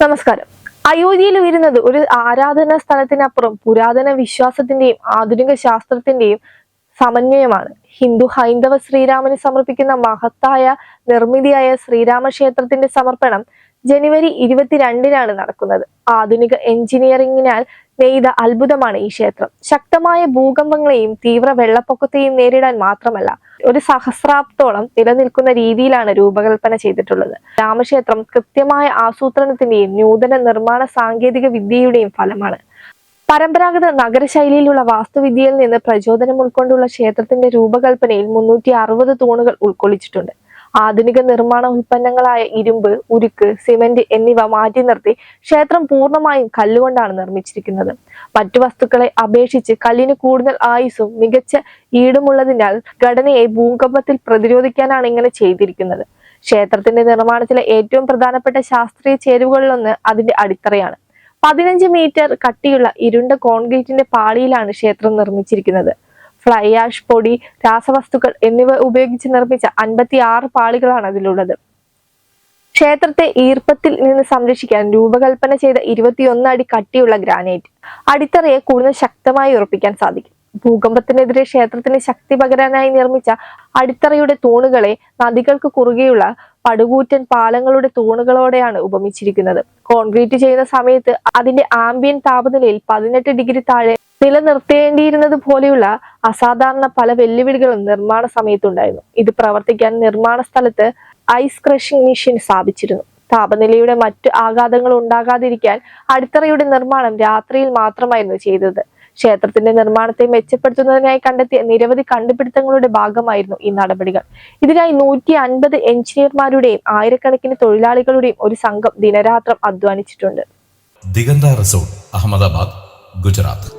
നമസ്കാരം. അയോധ്യയിൽ വരുന്നത് ഒരു ആരാധനാ സ്ഥലത്തിനപ്പുറം പുരാതന വിശ്വാസത്തിന്റെയും ആധുനിക ശാസ്ത്രത്തിന്റെയും സമന്വയമാണ്. ഹിന്ദു ഹൈന്ദവ ശ്രീരാമന് സമർപ്പിക്കുന്ന മഹത്തായ നിർമ്മിതിയായ ശ്രീരാമ ക്ഷേത്രത്തിന്റെ സമർപ്പണം ജനുവരി ഇരുപത്തിരണ്ടിനാണ് നടക്കുന്നത്. ആധുനിക എഞ്ചിനീയറിംഗിനാൽ നെയ്ത അത്ഭുതമാണ് ഈ ക്ഷേത്രം. ശക്തമായ ഭൂകമ്പങ്ങളെയും തീവ്ര വെള്ളപ്പൊക്കത്തെയും നേരിടാൻ മാത്രമല്ല ഒരു സഹസ്രാബ്ദത്തോളം നിലനിൽക്കുന്ന രീതിയിലാണ് രൂപകൽപ്പന ചെയ്തിട്ടുള്ളത്. രാമക്ഷേത്രം കൃത്യമായ ആസൂത്രണത്തിന്റെയും നൂതന നിർമ്മാണ സാങ്കേതിക വിദ്യയുടെയും ഫലമാണ്. പരമ്പരാഗത നഗരശൈലിയിലുള്ള വാസ്തുവിദ്യയിൽ നിന്ന് പ്രചോദനം ഉൾക്കൊണ്ടുള്ള ക്ഷേത്രത്തിന്റെ രൂപകൽപ്പനയിൽ മുന്നൂറ്റി അറുപത് തൂണുകൾ ഉൾക്കൊള്ളിച്ചിട്ടുണ്ട്. ആധുനിക നിർമ്മാണ ഉൽപ്പന്നങ്ങളായ ഇരുമ്പ് ഉരുക്ക് സിമന്റ് എന്നിവ മാറ്റി നിർത്തി ക്ഷേത്രം പൂർണമായും കല്ലുകൊണ്ടാണ് നിർമ്മിച്ചിരിക്കുന്നത്. മറ്റു വസ്തുക്കളെ അപേക്ഷിച്ച് കല്ലിന് കൂടുതൽ ആയുസ്സും മികച്ച ഈടുമുള്ളതിനാൽ ഘടനയെ ഭൂകമ്പത്തിൽ പ്രതിരോധിക്കാനാണ് ഇങ്ങനെ ചെയ്തിരിക്കുന്നത്. ക്ഷേത്രത്തിന്റെ നിർമ്മാണത്തിലെ ഏറ്റവും പ്രധാനപ്പെട്ട ശാസ്ത്രീയ ചേരുവകളിലൊന്ന് അതിന്റെ അടിത്തറയാണ്. പതിനഞ്ച് മീറ്റർ കട്ടിയുള്ള ഇരുണ്ട കോൺക്രീറ്റിന്റെ പാളിയിലാണ് ക്ഷേത്രം നിർമ്മിച്ചിരിക്കുന്നത്. ഫ്ലൈ ആഷ് പൊടി രാസവസ്തുക്കൾ എന്നിവ ഉപയോഗിച്ച് നിർമ്മിച്ച അൻപത്തി ആറ് പാളികളാണ് അതിലുള്ളത്. ക്ഷേത്രത്തെ ഈർപ്പത്തിൽ നിന്ന് സംരക്ഷിക്കാൻ രൂപകൽപ്പന ചെയ്ത ഇരുപത്തിയൊന്ന് അടി കട്ടിയുള്ള ഗ്രാനൈറ്റ് അടിത്തറയെ കൂടുതൽ ശക്തമായി ഉറപ്പിക്കാൻ സാധിക്കും. ഭൂകമ്പത്തിനെതിരെ ക്ഷേത്രത്തിന് ശക്തി പകരാനായി നിർമ്മിച്ച അടിത്തറയുടെ തൂണുകളെ നദികൾക്ക് കുറുകെയുള്ള പടുകൂറ്റൻ പാലങ്ങളുടെ തൂണുകളോടെയാണ് ഉപമിച്ചിരിക്കുന്നത്. കോൺക്രീറ്റ് ചെയ്യുന്ന സമയത്ത് അതിന്റെ ആംബിയൻ താപനിലയിൽ പതിനെട്ട് ഡിഗ്രി താഴെ നിലനിർത്തേണ്ടിയിരുന്നത് പോലെയുള്ള അസാധാരണ പല വെല്ലുവിളികളും നിർമ്മാണ സമയത്തുണ്ടായിരുന്നു. ഇത് പ്രവർത്തിക്കാൻ നിർമ്മാണ സ്ഥലത്ത് ഐസ് ക്രഷിംഗ് മെഷീൻ സ്ഥാപിച്ചിരുന്നു. താപനിലയുടെ മറ്റു ആഘാതങ്ങൾ ഉണ്ടാകാതിരിക്കാൻ അടിത്തറയുടെ നിർമ്മാണം രാത്രിയിൽ മാത്രമായിരുന്നു ചെയ്തത്. ക്ഷേത്രത്തിന്റെ നിർമ്മാണത്തെ മെച്ചപ്പെടുത്തുന്നതിനായി കണ്ടെത്തിയ നിരവധി കണ്ടുപിടുത്തങ്ങളുടെ ഭാഗമായിരുന്നു ഈ നടപടികൾ. ഇതിനായി നൂറ്റി അൻപത് എഞ്ചിനീയർമാരുടെയും ആയിരക്കണക്കിന് തൊഴിലാളികളുടെയും ഒരു സംഘം ദിനരാത്രം അധ്വാനിച്ചിട്ടുണ്ട്. ദിഗന്ത റിസോർട്ട് അഹമ്മദാബാദ് ഗുജറാത്ത്.